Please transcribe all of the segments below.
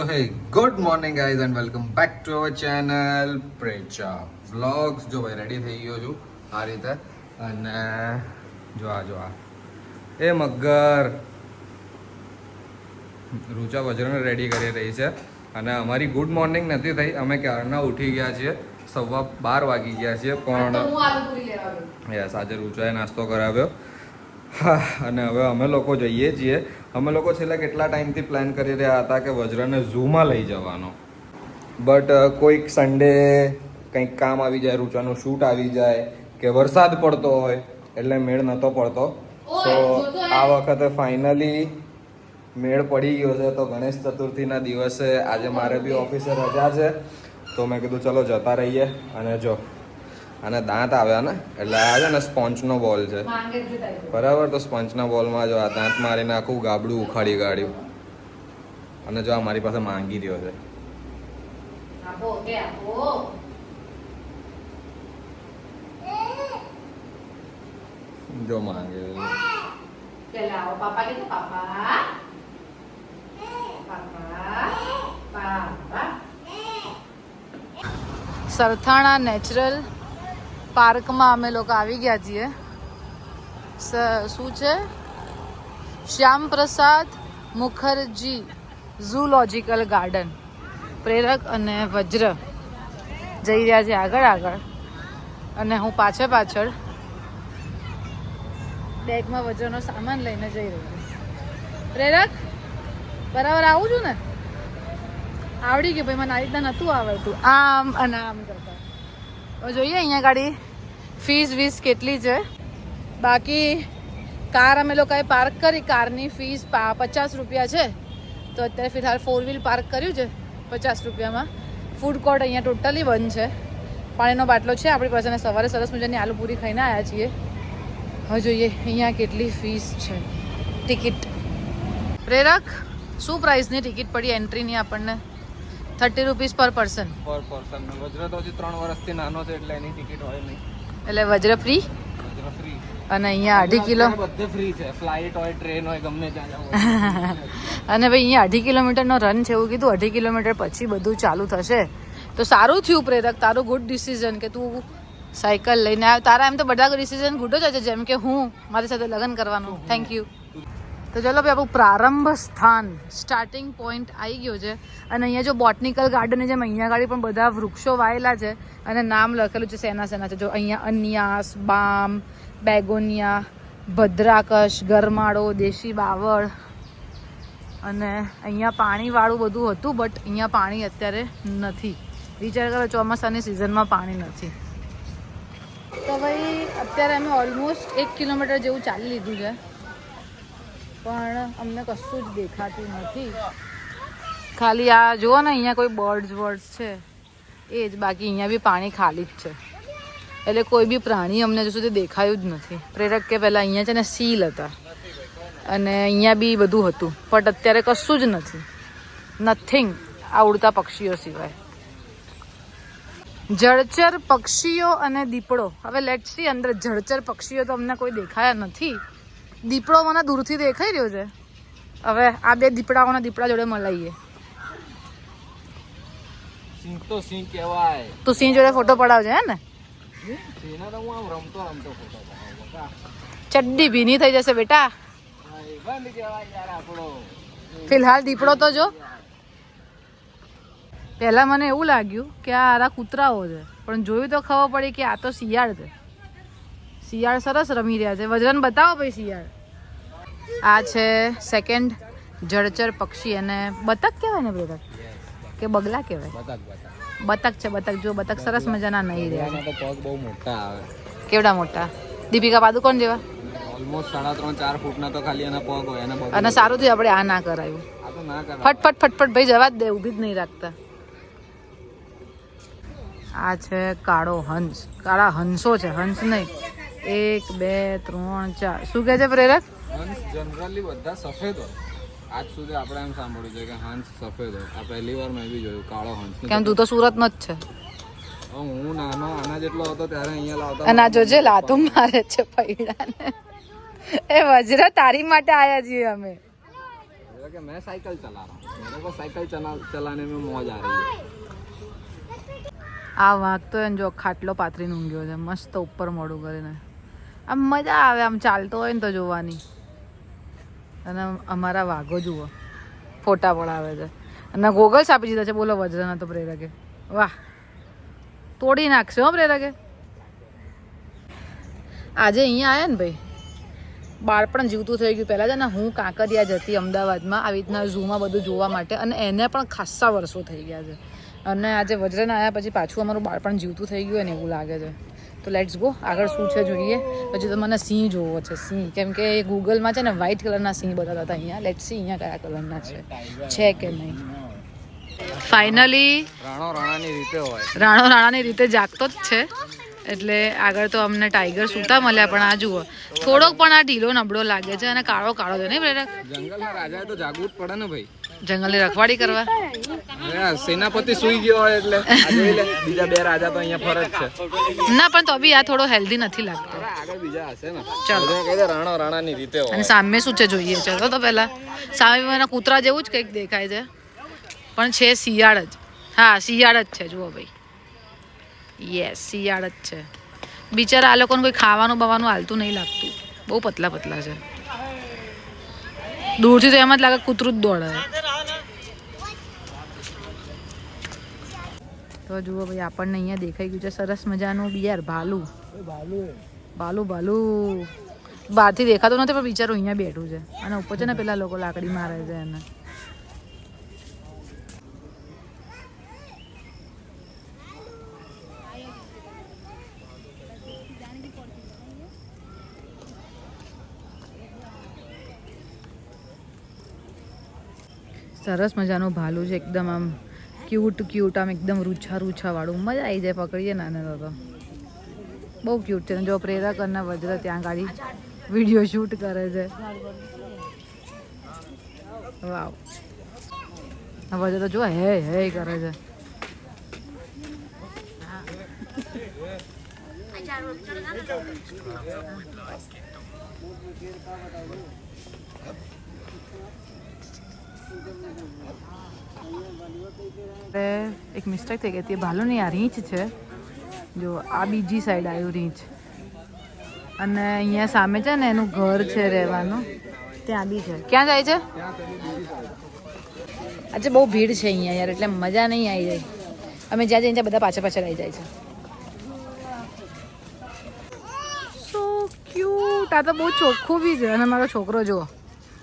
So hey good morning guys and welcome back to our channel Precha vlogs જો ભાઈ ready થઈ ગયો છું આ રીતે. અને જો આ જો આ. એ મગર. રૂચા વજ્રને રેડી કરી રહી છે. અને અમારી ગુડ મોર્નિંગ નથી થઈ. અમે ક્યારના ઉઠી ગયા છીએ? સવા બાર વાગી ગયા છીએ પણ તો યસ આજે રૂચાએ નાસ્તો કરાવ્યો. હા અને હવે અમે લોકો જઈએ છીએ. અમે લોકો છેલ્લા કેટલા ટાઈમથી પ્લાન કરી રહ્યા હતા કે વજ્રને ઝૂમાં લઈ જવાનો. બટ કોઈક સન્ડે કંઈક કામ આવી જાય રૂચાનું શૂટ આવી જાય કે વરસાદ પડતો હોય એટલે મેળ નહોતો પડતો. સો આ વખતે ફાઇનલી મેળ પડી ગયો છે. તો ગણેશ ચતુર્થીના દિવસે આજે મારે બી ઓફિસે રજા છે. તો મેં કીધું ચલો જતા રહીએ. અને જો અને દાંત આવ્યા ને એટલે આ છે ને સ્પોન્ચનો બોલ છે. બરાબર તો સ્પોન્જના બોલમાં જો આ દાંત મારીને આખું ગાબડું ઉખાડી કાઢ્યું. અને જો આ મારી પાસે માંગી રહ્યો છે. જો માંગે સરથાણા નેચરલ પાર્કમાં અમે લોકો આવી ગયા છીએ. શું છે? શ્યામ પ્રસાદ મુખર્જી ઝૂલોજિકલ ગાર્ડન. પ્રેરક અને વજ્ર. જઈ રહ્યા છે આગળ આગળ. અને હું પાછળ પાછળ બેગમાં વજ્રનો સામાન લઈને જઈ રહ્યો છું. પ્રેરક, બરાબર આવું છું ને? આવડી ગયું, ભાઈ, મને આ રીતના નહોતું આવડતું. આમ અને આમ કરતા. જોઈએ અહીંયા ગાડી. ફીસ વીસ કેટલી છે? બાકી કાર અમે લોકોએ પાર્ક કરી. કારની ફીસ પચાસ રૂપિયા છે. તો અત્યારે ફિલહાલ ફોર વ્હીલ પાર્ક કર્યું છે પચાસ રૂપિયામાં. ફૂડ કોર્ટ અહીંયા ટોટલી બંધ છે. પાણીનો બાટલો છે. આપણી પાસે સવારે સરસ મજાની આલુ પૂરી ખાઈને આવ્યા છીએ. હવે જોઈએ અહીંયા કેટલી ફીસ છે. ટિકિટ પ્રેરક શું પ્રાઇસની ટિકિટ પડી એન્ટ્રીની આપણને? Thirty rupees per person per person Gujarat હજી ત્રણ વર્ષથી નાનો છે એટલે એની ટિકિટ હોય નહીં. એટલે વજ્ર ફ્રી અને અહીંયા અઢી કિલો? બધે ફ્રી છે. ફ્લાઇટ હોય ટ્રેન હોય ગમે ત્યાં અને ભાઈ અહીંયા અઢી કિલોમીટરનો રન છે એવું કીધું. અઢી કિલોમીટર પછી બધું ચાલુ થશે. તો સારું થયું પ્રેરક. તારું ગુડ ડિસિઝન કે તું સાયકલ લઈને આવ્યો. તારા એમ તો બધા ડિસિઝન ગુડ જ છે. જેમ કે હું મારી સાથે લગ્ન કરવાનું. થેન્ક યુ તો ચલો ભાઈ, આપણું પ્રારંભ સ્થાન સ્ટાર્ટિંગ પોઈન્ટ આવી ગયો છે. અને અહીંયા જો બોટનિકલ ગાર્ડન જેમ અહીંયા ગાડી પણ બધા વૃક્ષો વાયેલા છે અને નામ લખેલું છે સેના સેના છે. જો અહીંયા અન્યાસ, બામ, બેગોનિયા, ભદ્રાકશ, ગરમાળો, દેશી બાવળ અને અહીંયા પાણીવાળું બધું હતું બટ અહીંયા પાણી અત્યારે નથી. વિચાર કરો, ચોમાસાની સિઝનમાં પાણી નથી. તો ભાઈ, અત્યારે અમે ઓલમોસ્ટ એક કિલોમીટર જેવું ચાલી લીધું છે. પણ અમને કશું જ દેખાતું નથી. ખાલી આ જુઓ ને, અહીંયા કોઈ બર્ડ્સ વર્ડ્સ છે. એ જ બાકી અહીંયા બી પાણી ખાલી જ છે. એટલે કોઈ બી પ્રાણી અમને હજુ સુધી દેખાયું જ નથી. પ્રેરક કે પહેલાં અહીંયા છે ને સીલ હતા. અને અહીંયા બી બધું હતું. બટ અત્યારે કશું જ નથી. નથિંગ આ ઉડતા પક્ષીઓ સિવાય. જળચર પક્ષીઓ અને દીપડો. હવે લેટ સી અંદર જળચર પક્ષીઓ તો અમને કોઈ દેખાયા નથી. દીપડો મને દૂરથી દેખાઈ રહ્યો છે. હવે આ બે દીપડાઓના દીપડા જોડે મલાઈએ. સિંહ તો સિંહ કહેવાય. તું સિંહ જોડે ફોટો પડાવજે હે ને? ચડ્ડી ભીની થઈ જશે બેટા. ફિલહાલ દીપડો તો જો. પહેલા મને એવું લાગ્યું કે આ આરા કૂતરાઓ છે પણ જોયું તો ખબર પડી કે આ તો શિયાળ છે. શિયાળ સરસ રમી રહ્યા છે. વજન બતાવો ભાઈ શિયાળ. આ છે સેકન્ડ જળચર પક્ષી અને બતક કહેવાય ને બ્રધર કે બગલા કહેવાય? બતક બતક. બતક છે બતક. જો બતક સરસ મજાના નહીં રહ્યા. પગ બહુ મોટા આવે. કેવડા મોટા? દીપિકા પાદુકોણ જેવા? ઓલમોસ્ટ સાડા ત્રણ ચાર ફૂટના તો ખાલી એના પગ હોય એના અને સારું થયું આપણે આ ના કરાય. ફટફટ ફટફટ ભાઈ જવા જ દે ઊભી જ નહીં રાખતા. આ છે કાળો હંસ. કાળા હંસો છે હંસ નહીં. એક બે ત્રણ ચાર. શું કે છે પ્રેરક? જનરલી બધા સફેદ હોય. આજ સુધી આપણે એમ સાંભળ્યું છે કે હંસ સફેદ હોય. આ પહેલી વાર મેં બી જોયું કાળો હંસ. કેમ તું તો સુરતનો જ છે. હું નાનો આના જેટલો હતો ત્યારે અહીંયા લાવતા અને આ જોજે લાતો મારે છે પૈડાને. એ વજ્ર તારી માટે આયા છીએ અમે. કે મેં સાયકલ ચલા રહા મેરે કો સાયકલ ચલાને મે મોજ આ આ વાઘ તો એમ જો ખાટલો પાથરીને ઊંઘ્યો છે મસ્ત ઉપર મોડું કરીને. આમ મજા આવે, આમ ચાલતો હોય ને તો જોવાની. અને અમારા વાઘો જુઓ, ફોટા પડાવે છે. અને ગોગલ્સ આપી દીધા છે, બોલો વજ્રના તો પ્રેરકે. વાહ. તોડી નાખશે હો પ્રેરકે. આજે અહીંયા આવ્યા ને ભાઈ? બાળપણ જીવતું થઈ ગયું. પહેલાં છે ને હું કાંકરિયા જતી અમદાવાદમાં. આવી રીતના ઝૂમાં બધું જોવા માટે. અને એને પણ ખાસ્સા વર્ષો થઈ ગયા છે. અને આજે વજ્રન આવ્યા પછી પાછું અમારું બાળપણ જીવતું થઈ ગયું ને એવું લાગે છે. તો લેટ્સ ગો આગળ શું છે જોઈએ. પછી તો મને સિંહ જોવો છે સિંહ. કેમ કે ગૂગલમાં છે ને વ્હાઇટ કલરના સિંહ બતાવતા હતા અહીંયા. લેટ્સ સી અહીંયા કયા કલરના છે. છે કે નહીં? ફાઇનલી રાણો રાણાની રીતે હોય. રાણો રાણાની રીતે જાગતો જ છે. એટલે આગળ તો અમને ટાઈગર સૂતા મળ્યા પણ આ જુઓ. થોડોક પણ આ ઢીલો નબળો લાગે છે અને કાળો કાળો છે નહીં પ્રેરક જંગલના રાજા તો જાગવું જ પડે ને ભાઈ. જંગલની રખવાડી કરવા. સેનાપતિ સુઈ ગયો હોય એટલે. બીજા બે રાજા તો અહીંયા ફરજ છે. ના પણ તો બી આ થોડો હેલ્ધી નથી લાગતો. આગળ બીજા હશે ને. ચાલો. કહી દે રાણો રાણાની રીતે અને સામે શું છે જોઈએ? ચલો તો પહેલા. સામે મને કૂતરા જેવું જ કંઈક દેખાય છે. પણ છે શિયાળ જ. હા શિયાળ જ છે જુઓ ભાઈ. યસ શિયાળ જ છે. બિચારા આ લોકોને કોઈ ખાવાનું બવાનું હાલતું નહીં લાગતું. બહુ પતલા પતલા છે. દૂરથી તો એમ જ લાગે કૂતરું જ દોડે. તો જુઓ ભાઈ આપણને અહીંયા દેખાઈ ગયું છે. સરસ મજાનું બિયાર ભાલુ. ભાલુ ભાલુ બહારથી દેખાતું નથી પણ બિચારું અહીંયા બેઠું છે. અને ઉપર છે ને પેલા લોકો લાકડી મારે છે એને. સરસ મજાનું ભાલું છે એકદમ આમ ક્યુટ ક્યુટ આમ એકદમ રૂછા રૂછાવાળું મજા આવી જાય પકડીએ નાને તો બહુ ક્યુટ છે. જો પ્રેરક અને વજ્ર ત્યાં ગાડી વીડિયો શૂટ કરે છે. વાવ વજ્ર જો હે હે કરે છે. એક મિસ્ટેક થઈ ગઈ. હતી ભાલુની આ રીંછ છે. જો આ બીજી સાઈડ આવ્યું રીંછ. અને અહીંયા સામે છે ને એનું ઘર છે રહેવાનું. ત્યાં બી છે. ક્યાં જાય છે? આજે બહુ ભીડ છે અહીંયા યાર, એટલે મજા નહીં આવી જાય. અમે જ્યાં જઈએ ત્યાં બધા પાછળ પાછળ આવી જાય છે. સો ક્યુટ આ તો બહુ ચોખ્ખું બી છે. અને મારો છોકરો જુઓ.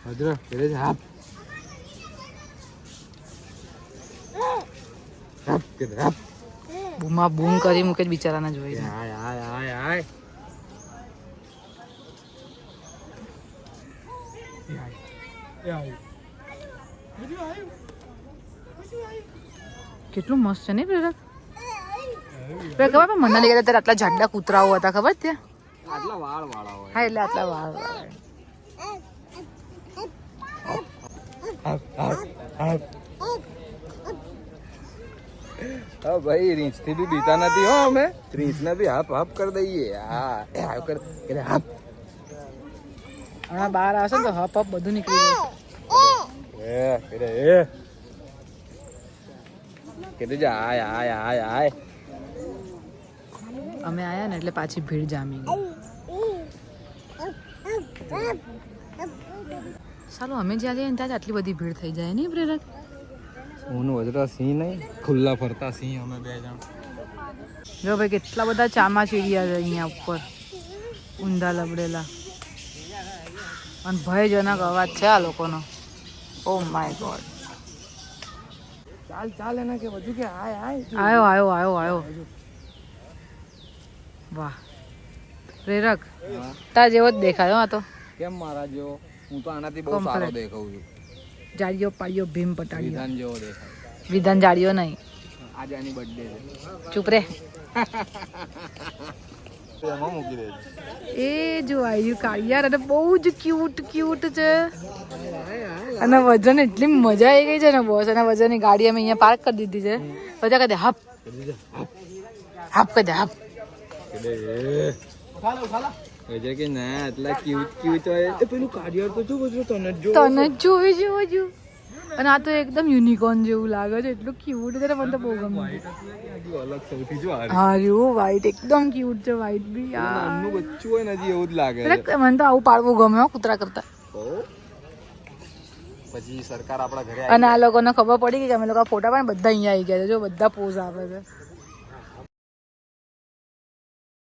હજરો પેલે જ હાપ હાપ કે હાપ બૂમા બૂમ કરી મૂકે જ બિચારાને જોઈ છે આય આય આય આય કેટલું મસ્ત છે નહીં પ્રેરક? ખબર પણ મને ગયા ત્યારે આટલા જાડા કૂતરાઓ હતા ખબર છે? ત્યાં આટલા વાળ વાળા હોય. હા એટલે આટલા વાળ વાળા. હા ભાઈ રીંછથી બી બીતા નથી હો અમે. રીંછ ને બી હાપ હાપ કરી દઈએ. હા. હાપ કર એટલે હાપ. હમણાં બહાર આવશે તો હપ હપ બધું નીકળી જશે એ એટલે એ. કીધું જા આય આય આય આય. અમે આયા ને એટલે પાછી ભીડ જામી ગઈ. સારું અમે જ્યાં જઈએ ત્યાં જ આટલી બધી ભીડ થઈ જાય નહીં પ્રેરક? હું વજરા સિંહ નહીં ખુલ્લા ફરતા સિંહ અમે બે જણ. જો ભાઈ કેટલા બધા ચામાચીડિયા છે અહીંયા ઉપર. ઊંધા લબડેલા. અને ભયજનક અવાજ છે આ લોકોનો. ઓ માય ગોડ ચાલ ચાલ એના કે વધુ કે આય આય આયો આયો આયો આયો. વાહ. પ્રેરક. તા જેવો જ દેખાયો આ તો. કેમ મારા જેવો? હું તો આનાથી બહુ. સારો દેખાઉં છું. જાડીઓ પાળીઓ ભીમ પટાળીઓ. વિધાન જેવો દેખાય. વિધાન જાડીઓ નહીં. આજે આની બર્થડે છે. ચૂપ રે. એ જો આવ્યું કાળિયાર અને બહુ જ ક્યુટ ક્યુટ છે. અને વજન એટલી મજા આવી ગઈ છે ને બોસ અને વજનની ગાડી અમે અહીંયા પાર્ક કરી દીધી છે. બધા કહે હપ. હપ. કહે હપ. હજે કે ના આટલા ક્યુટ ક્યુટ હોય. એ પેલું કાઢિયાર તો જો બધું તને જો તને જ જોવી જેવો જો અને આ તો એકદમ યુનિકોર્ન જેવું લાગે છે. એટલું ક્યુટ છે મને તો બહુ ગમે અલગ સૌથી જો આ વ્હાઈટ એકદમ ક્યુટ છે વ્હાઈટ બી યાર. નાનું બચ્ચું હોય ને હજી એવું જ લાગે છે. મને તો આવું પાડવું ગમે કૂતરા કરતા. પછી સરકાર આપણા ઘરે અને આ લોકોને ખબર પડી ગઈ કે અમે લોકો ફોટા પણ બધા અહીંયા આવી ગયા છે. જો બધા પોઝ આવે છે.